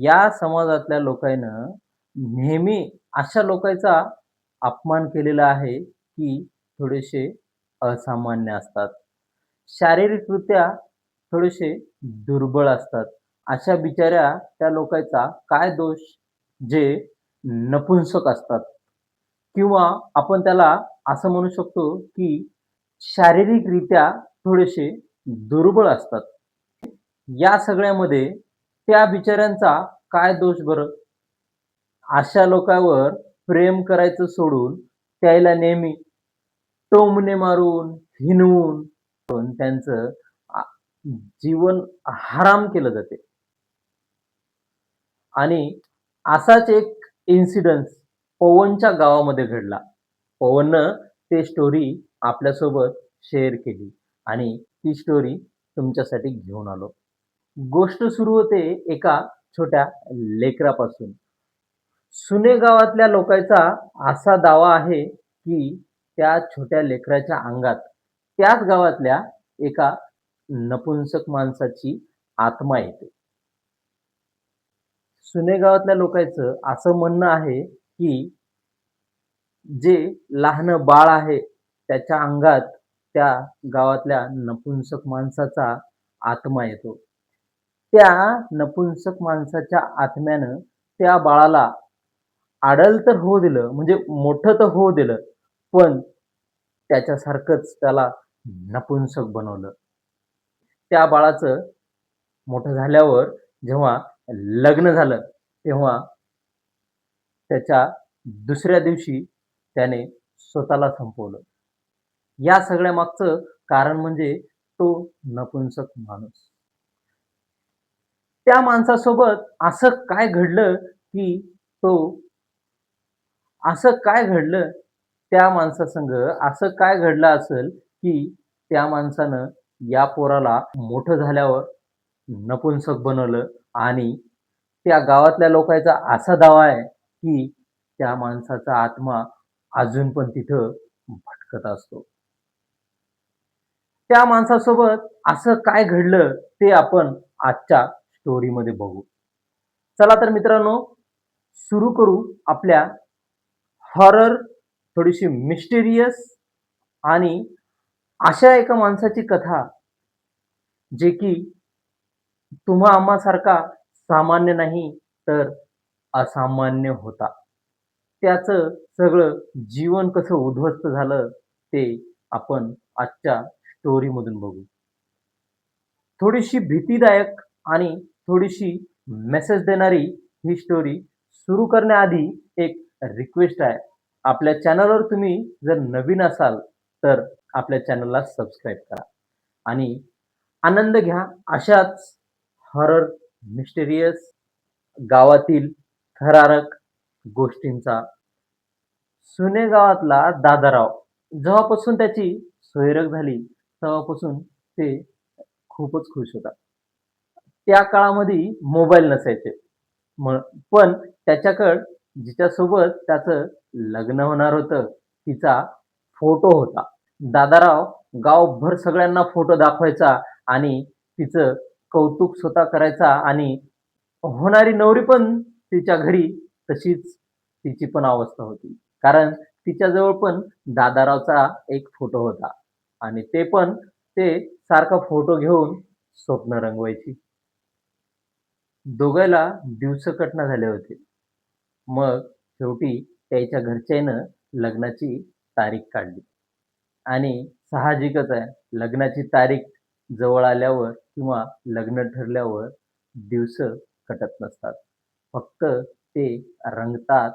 या समाजातल्या लोकांनं नेहमी अशा लोकांचा अपमान केलेला आहे, की थोडेसे असामान्य असतात. शारीरिकरित्या थोडेसे दुर्बळ असतात. अशा बिचाऱ्या त्या लोकांचा काय दोष जे नपुंसक असतात किंवा आपण त्याला असं म्हणू शकतो, की शारीरिकरित्या थोडेसे दुर्बळ असतात. या सगळ्यामध्ये त्या बिचाऱ्यांचा काय दोष बरं? अशा लोकांवर प्रेम करायचं सोडून त्याला नेहमी टोमने मारून, हिनवून पण त्यांचं जीवन हराम केलं जाते. आणि असाच एक इन्सिडन्स पवनच्या गावामध्ये घडला. पवननं ते स्टोरी आपल्यासोबत शेअर केली आणि ती स्टोरी तुमच्यासाठी घेऊन आलो. गोष्ट सुरू होते एका छोट्या लेकरापासून. सुने गावातल्या लोकांचा असा दावा आहे, की त्या छोट्या लेकराच्या अंगात त्याच गावातल्या एका नपुंसक माणसाची आत्मा येते. सुने गावातल्या लोकांचं असं म्हणणं आहे, की जे लहान बाळ आहे, त्याच्या अंगात त्या गावातल्या नपुंसक माणसाचा आत्मा येतो. त्या नपुंसक माणसाच्या आत्म्यानं त्या बाळाला आडल तर होऊ दिलं, म्हणजे मोठं तर होऊ दिलं, पण त्याच्यासारखंच त्याला नपुंसक बनवलं. त्या बाळाचं मोठं झाल्यावर जेव्हा लग्न झालं, तेव्हा त्याच्या दुसऱ्या दिवशी त्याने स्वतःला संपवलं. या सगळ्या मागचं कारण म्हणजे तो नपुंसक माणूस. त्या माणसासोबत असं काय घडलं, की तो असं काय घडलं त्या माणसासंग असं काय घडलं असेल, की त्या माणसानं या पोराला मोठं झाल्यावर नपुंसक बनवलं आणि त्या गावातल्या लोकांचा असा दावा आहे, की त्या माणसाचा आत्मा अजून पण तिथं भटकत असतो. त्या माणसासोबत असं काय घडलं ते आपण आजच्या स्टोरीमध्ये बघू. चला तर मित्रांनो, सुरू करू आपल्या हॉरर, थोडीशी मिस्टेरियस आणि अशा एका माणसाची कथा, जे की तुम्हा आम्हासारखा सामान्य नाही, तर असामान्य होता. त्याचं सगळं जीवन कसं उद्ध्वस्त झालं, ते आपण आजच्या स्टोरीमधून बघू. थोडीशी भीतीदायक आणि थोडीशी मेसेज देणारी ही स्टोरी सुरू करण्याआधी एक रिक्वेस्ट आहे. आपल्या चॅनलवर तुम्ही जर नवीन असाल, तर आपल्या चॅनलला सबस्क्राईब करा आणि आनंद घ्या अशाच हॉरर, मिस्टेरियस गावातील थरारक गोष्टींचा. सुने गावातला दादाराव जेव्हापासून त्याची सोयरक झाली, तेव्हापासून ते खूपच खुश होतात त्या काळामध्ये मोबाईल नसायचे. मग पण त्याच्याकडं जिच्यासोबत त्याचं लग्न होणार होतं, तिचा फोटो होता. दादाराव गावभर सगळ्यांना फोटो दाखवायचा आणि तिचं कौतुक स्वतः करायचा आणि होणारी नवरी पण तिच्या घरी तशीच तिची पण अवस्था होती. कारण तिच्याजवळ पण दादारावचा एक फोटो होता आणि ते पण ते सारखा फोटो घेऊन स्वप्न रंगवायची. दोघाला दिवस कटना झाले होते. मग शेवटी त्याच्या घरच्यानं लग्नाची तारीख काढली आणि साहजिकच आहे, लग्नाची तारीख जवळ आल्यावर किंवा लग्न ठरल्यावर दिवस कटत नसतात. फक्त ते रंगतात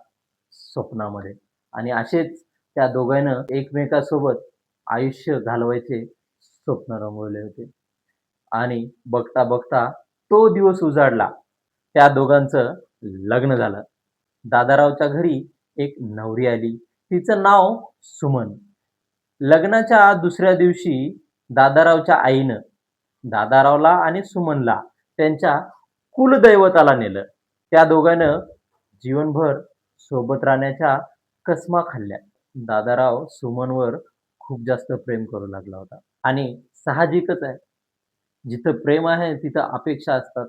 स्वप्नामध्ये आणि असेच त्या दोघांनं एकमेकांसोबत आयुष्य घालवायचे स्वप्न रंगवले होते आणि बघता-बघता तो दिवस उजाडला. त्या दोघांचं लग्न झालं. दादारावच्या घरी एक नवरी आली. तिचं नाव सुमन. लग्नाच्या दुसऱ्या दिवशी दादारावच्या आईनं दादारावला आणि सुमनला त्यांच्या कुलदैवताला नेलं. त्या दोघांनं जीवनभर सोबत राहण्याच्या कसमा खाल्ल्या. दादाराव सुमनवर खूप जास्त प्रेम करू लागला होता आणि साहजिकच आहे, जिथं प्रेम आहे तिथं अपेक्षा असतात.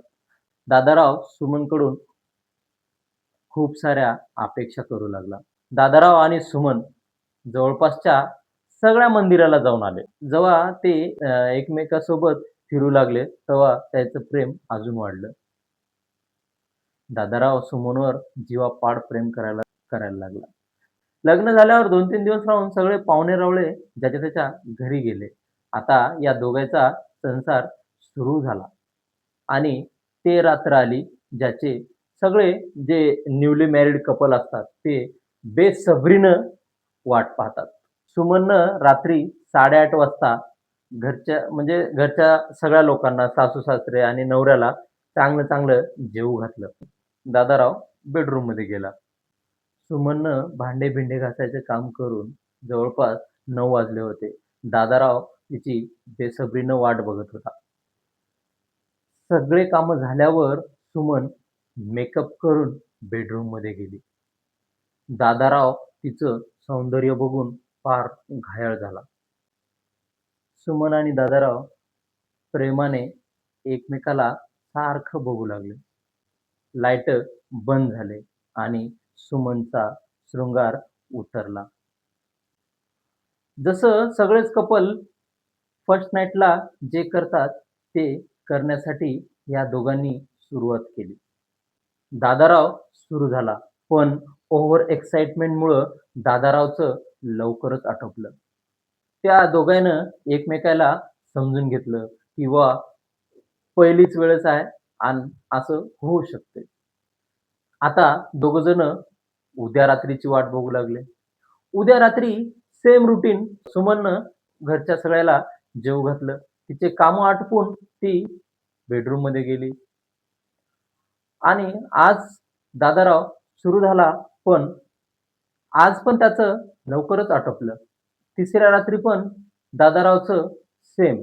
दादाराव सुमनकडून खूप साऱ्या अपेक्षा करू लागला. दादाराव आणि सुमन जवळपासच्या सगळ्या मंदिराला जाऊन आले. जेव्हा ते एकमेकासोबत फिरू लागले तेव्हा त्याचं प्रेम अजून वाढलं. दादाराव सुमनवर जीवापाड प्रेम करायला करायला लागला. लग्न झाल्यावर दोन तीन दिवस राहून सगळे पाहुणे रावळे ज्याच्या त्याच्या घरी गेले. आता या दोघांचा संसार सुरू झाला. आणि ते रात्र आली ज्याचे सगळे जे न्यूली मॅरिड कपल असतात ते बेसबरीनं वाट पाहतात. सुमननं रात्री साडेआठ वाजता घरच्या म्हणजे घरच्या सगळ्या लोकांना सासू सासरे आणि नवऱ्याला चांगलं चांगलं जेवू घातलं. दादाराव बेडरूममध्ये गेला. सुमननं भांडे भिंडे घासायचं काम करून जवळपास नऊ वाजले होते. दादाराव तिची बेसबरीनं वाट बघत होता. सगळे कामं झाल्यावर सुमन मेकअप करून बेडरूममध्ये गेली. दादाराव तिचं सौंदर्य बघून फार घायाळ झाला. सुमन आणि दादाराव प्रेमाने एकमेकाला सारखं बघू लागले. लाइट बंद झाले आणि सुमनचा शृंगार उतरला. जसं सगळेच कपल फर्स्ट नाईटला जे करतात ते करण्यासाठी या दोघांनी सुरुवात केली. दादाराव सुरू झाला पण ओव्हर एक्साइटमेंटमुळं दादारावचं लवकरच आटोपलं. त्या दोघांनं एकमेकाला समजून घेतलं किंवा पहिलीच वेळच आहे आणि असं होऊ शकते आता दोघ जण उद्या रात्रीची वाट बघू लागले. उद्या रात्री सेम रुटीन सुमननं घरच्या सगळ्याला जेव घातलं. तिचे कामं आटपून ती बेडरूममध्ये गेली. आणि आज दादाराव सुरू झाला पण आज पण त्याचं लवकरच आटोपलं. तिसऱ्या रात्री पण दादारावचं सेम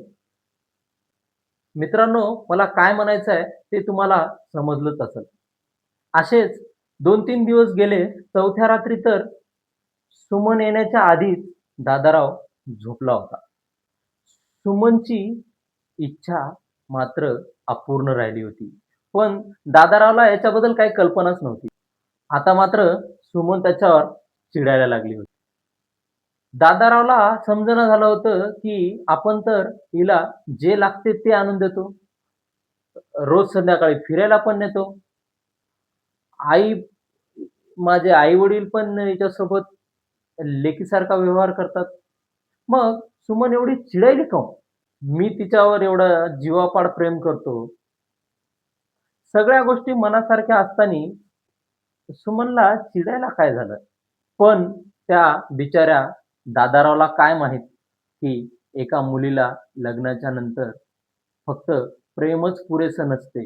मित्रांनो मला काय म्हणायचं आहे ते तुम्हाला समजलंच असेल असेच दोन तीन दिवस गेले चौथ्या रात्री तर सुमन येण्याच्या आधीच दादाराव झोपला होता. सुमनची इच्छा मात्र अपूर्ण राहिली होती. पण दादारावला याच्याबद्दल काही कल्पनाच नव्हती. आता मात्र सुमन त्याच्यावर चिडायला लागली होती. दादारावला समजणं झालं होतं की आपण तर हिला जे लागते ते आणून देतो. रोज संध्याकाळी फिरायला पण नेतो. आई माझे आई वडील पण हिच्यासोबत लेकीसारखा व्यवहार करतात. मग सुमन एवढी चिडायली का मी तिच्यावर एवढा जीवापाड प्रेम करतो. सगळ्या गोष्टी मनासारख्या असताना सुमनला चिडायला काय झालं? पण त्या बिचाऱ्या दादारावला काय माहीत की एका मुलीला लग्नाच्या नंतर फक्त प्रेमच पुरेसं नसते.